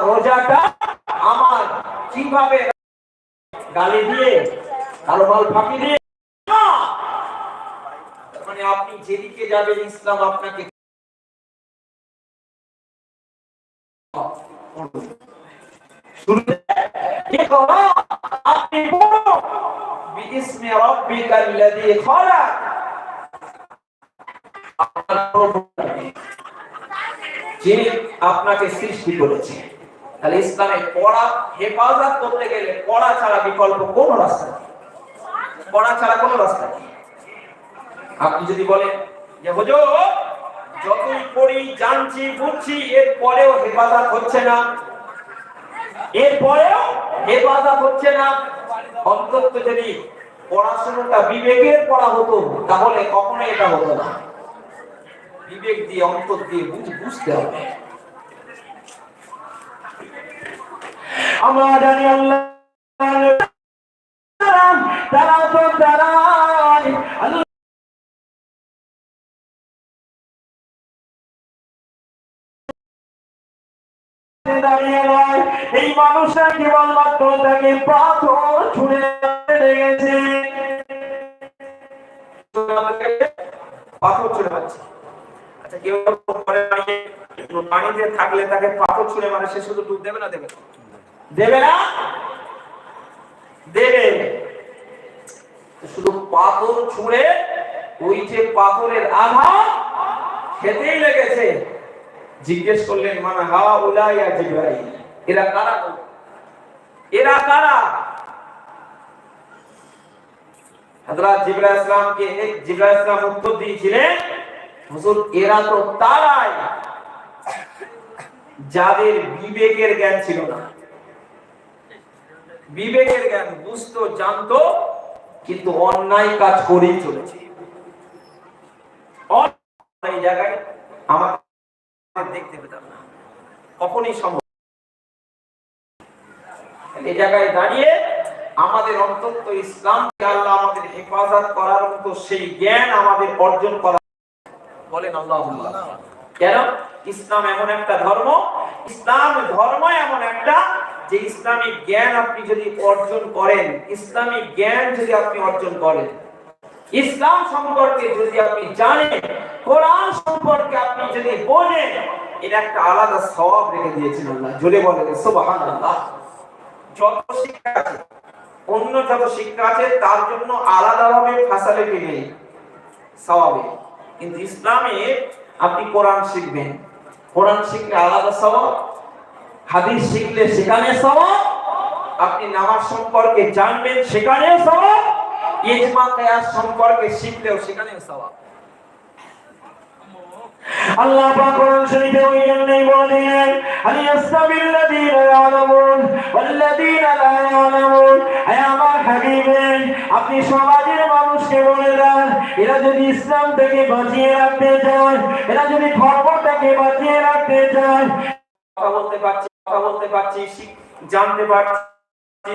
রোজাটা আমার কীভাবে গালি দিয়ে কারও মাল ফাঁকি দিয়ে? মানে আপনি যেদিকে যাবেন, ইসলাম আপনাকে আপনাকে সৃষ্টি করেছে তাহলে ইসলামে পড়া, হেফাজত করতে গেলে পড়া ছাড়া বিকল্প কোন রাস্তা পড়া ছাড়া কোন রাস্তা আপনি যদি বলেন যে, হুজুর, যতই পড়ি, জানছি, বুঝছি, এর পরেও হেফাজত হচ্ছে না। এর পরেও হেফাজত হচ্ছে না। অন্তত যদি পড়াশোনাটা বিবেকের পড়া হতো, তাহলে কখনোই এটা হতো না। বিবেক দিয়ে অন্তর দিয়ে বুঝ- বুঝতে হবে। আমরা এই মানুষটা কেবলমাত্র তাকে পাথর ছুঁড়ে পাথর ছুঁড়ে মারছে। আচ্ছা কেউ পানিতে থাকলে তাকে পাথর ছুঁড়ে মারে, সে শুধু ডুব দেবে না দেবে? দেবে না? দেবে। শুধু পাথর ছুঁড়ে ওই যে পাথরের আঘাত খেতেই লেগেছে। জিজ্ঞেস করলেন মানে হা উলাইয়া জিব্রাইল, এরা কারা এরা কারা? হযরত ইসলাম উত্তর দিয়েছিলেন, হুজুর, এরা তো তারাই। যাদের বিবেকের জ্ঞান ছিল না। বিবেকের জ্ঞান বুঝতো, জানতো, কিন্তু অন্যায় কাজ করেই চলেছে। আমাদের হেফাজত করার মতো সেই জ্ঞান আমাদের অর্জন করা বলেন আল্লাহ কেন? ইসলাম এমন একটা ধর্ম, ইসলাম ধর্ম এমন একটা যে ইসলামিক জ্ঞান আপনি যদি অর্জন করেন, ইসলামিক জ্ঞান যদি আপনি অর্জন করেন, ইসলাম সম্পর্কে যদি আপনি জানেন, কোরআন সম্পর্কে আপনি যদি বোঝেন এটা একটা আলাদা সওয়াব রেখে দিয়েছেন আল্লাহ। জোরে বলেন, সুবহানাল্লাহ। যত শিক্ষা আছে, অন্য যত শিক্ষা আছে, তার জন্য আলাদাভাবে ফ্যাসিলিটি নেই সওয়াবে কিন্তু ইসলামে আপনি কোরআন শিখবেন। কোরআন শিখলে আলাদা সওয়াব হাদিস শিখলে সেখানে সওয়াব, আপনি নামাজ সম্পর্কে জানবেন সেখানেও সওয়াব, ইজমা সম্পর্কে শিখলেও সওয়াব। আল্লাহ শরীফে ওই জন্যই বলেন হে আমার হাবিবেন আপনি সমাজের মানুষকে বলে দেন, এরা যদি ইসলাম থেকে বাঁচিয়ে রাখতে চায়, এরা যদি ধর্মটাকে বাঁচিয়ে রাখতে চায়, কথা বলতে পারছি কথা বলতে পারছি জানতে পারছি,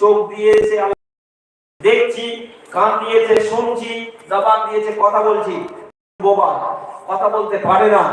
চোখ দিয়েছে দেখছি, কান দিয়েছে শুনছি, জবান দিয়েছে কথা বলছি, বোবা, কথা বলতে পারে না।